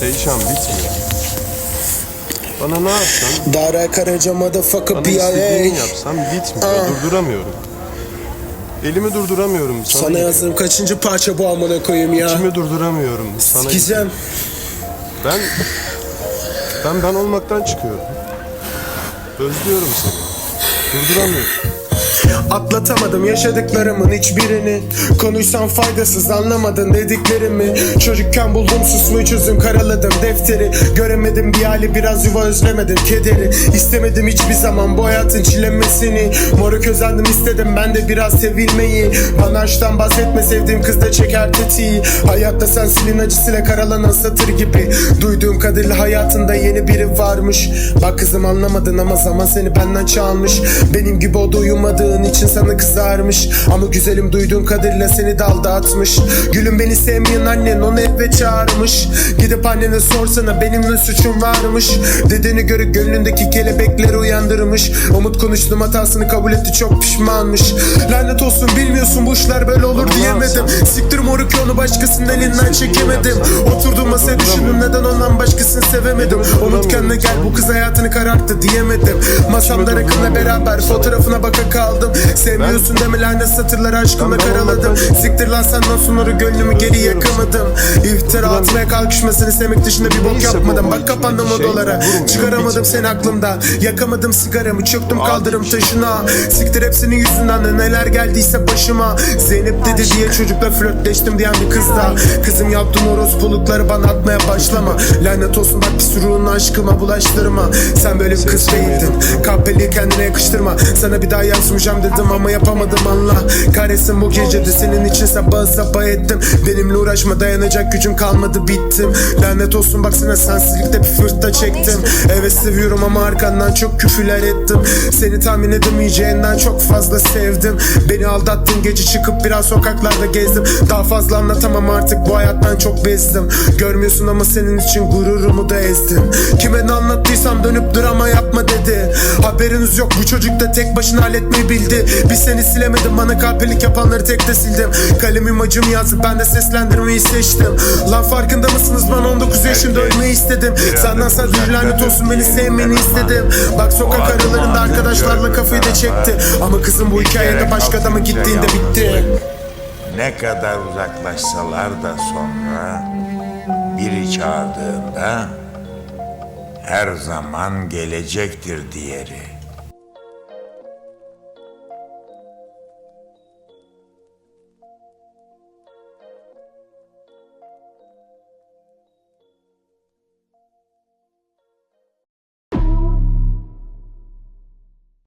Değişen bitmiyor. Bana ne yapsan, Dara Karaca motherfucker bana BIA istediğini yapsam bitmiyor. Durduramıyorum. Elimi durduramıyorum. Sana, Sana gidiyor. yazdığım kaçıncı parça bu amına koyayım ya İçimi durduramıyorum. Sana gidiyor. Sikeceğim Ben ben ben olmaktan çıkıyorum. Özlüyorum seni. Durduramıyorum. Atlatamadım yaşadıklarımın hiçbirini. Konuşsam faydasız anlamadın dediklerimi. Çocukken buldum susmayı çözüm karaladım defteri. Göremedim bir hali biraz yuva özlemedim kederi. İstemedim hiçbir zaman bu hayatın çilemesini. Moruk özendim istedim ben de biraz sevilmeyi. Bana aşktan bahsetme sevdiğim kız da çeker tetiği. Hayatta sensilin acısıyla karalanan satır gibi. Duyduğum kadarıyla hayatında yeni biri varmış. Bak kızım anlamadın ama zaman seni benden çalmış. Benim gibi o da uyumadığın için sana kızarmış. Ama güzelim duyduğum kadarıyla seni de aldatmış Gülüm beni sevmeyen annen onu eve çağırmış. Gidip annene sorsana benim ne suçum varmış. Dediğine göre gönlündeki kelebekleri uyandırmış. Umut konuştum hatasını kabul etti çok pişmanmış. Lanet olsun bilmiyorsun bu işler böyle olur Ama diyemedim? Siktir moruk onu başkasının elinden çekemedim. Oturdum masaya düşündüm neden ondan başkasını sevemedim? Umut kendine gel bu kız hayatını kararttı diyemedim. Masamda rakımla beraber fotoğrafına baka kaldım Sevmiyorsun deme lanet satırları ben karaladım. Siktir lan senden sonra gönlümü geri yakamadım. İftira atmaya kalkışma seni sevmek dışında bir bok yapmadım. Bak kapandım şey, odalara. Çıkaramadım seni aklımda Yakamadım sigaramı çöktüm kaldırım taşına. Siktir hepsinin yüzünden de neler geldiyse başıma. Zeynep dedi diye çocukla flörtleştim diyen bir kızla Kızım yaptığın orospulukları bana atmaya başlama. Lanet olsun bak pis ruhunu aşkıma bulaştırma. Sen böyle bir kız değildin. Kahpeliği kendine yakıştırma. Sana bir daha yazmayacağım dedim ama yapamadım Allah Kahretsin bu gece de senin için sabah sabah ettim. Benimle uğraşma dayanacak gücüm kalmadı bittim. Lanet olsun baksana sensizlikte bir fırtta çektim. Evet seviyorum ama arkandan çok küfürler ettim. Seni tahmin edemeyeceğinden çok fazla sevdim. Beni aldattın gece çıkıp biraz sokaklarda gezdim. Daha fazla anlatamam artık bu hayattan çok bezdim. Görmüyorsun ama senin için gururumu da ezdim. Kime ne anlattıysam dönüp drama yapma dedi Haberiniz yok. Bu çocuk da tek başına halletmeyi bildi. Bir seni silemedim bana kahpelik yapanları tek de sildim. Kalemim acım yazdı ben de seslendirmeyi seçtim. Lan farkında mısınız? Ben 19 yaşında ölmeyi istedim. Senden sadece lanet olsun beni sevmeni istedim. Bak sokak aralarında arkadaşlarla kafayı da çekti. Ama kızım bu hikayede başka adama gittiğinde bitti. Ne kadar uzaklaşsalar da sonra biri çağırdığında her zaman gelecektir diğeri.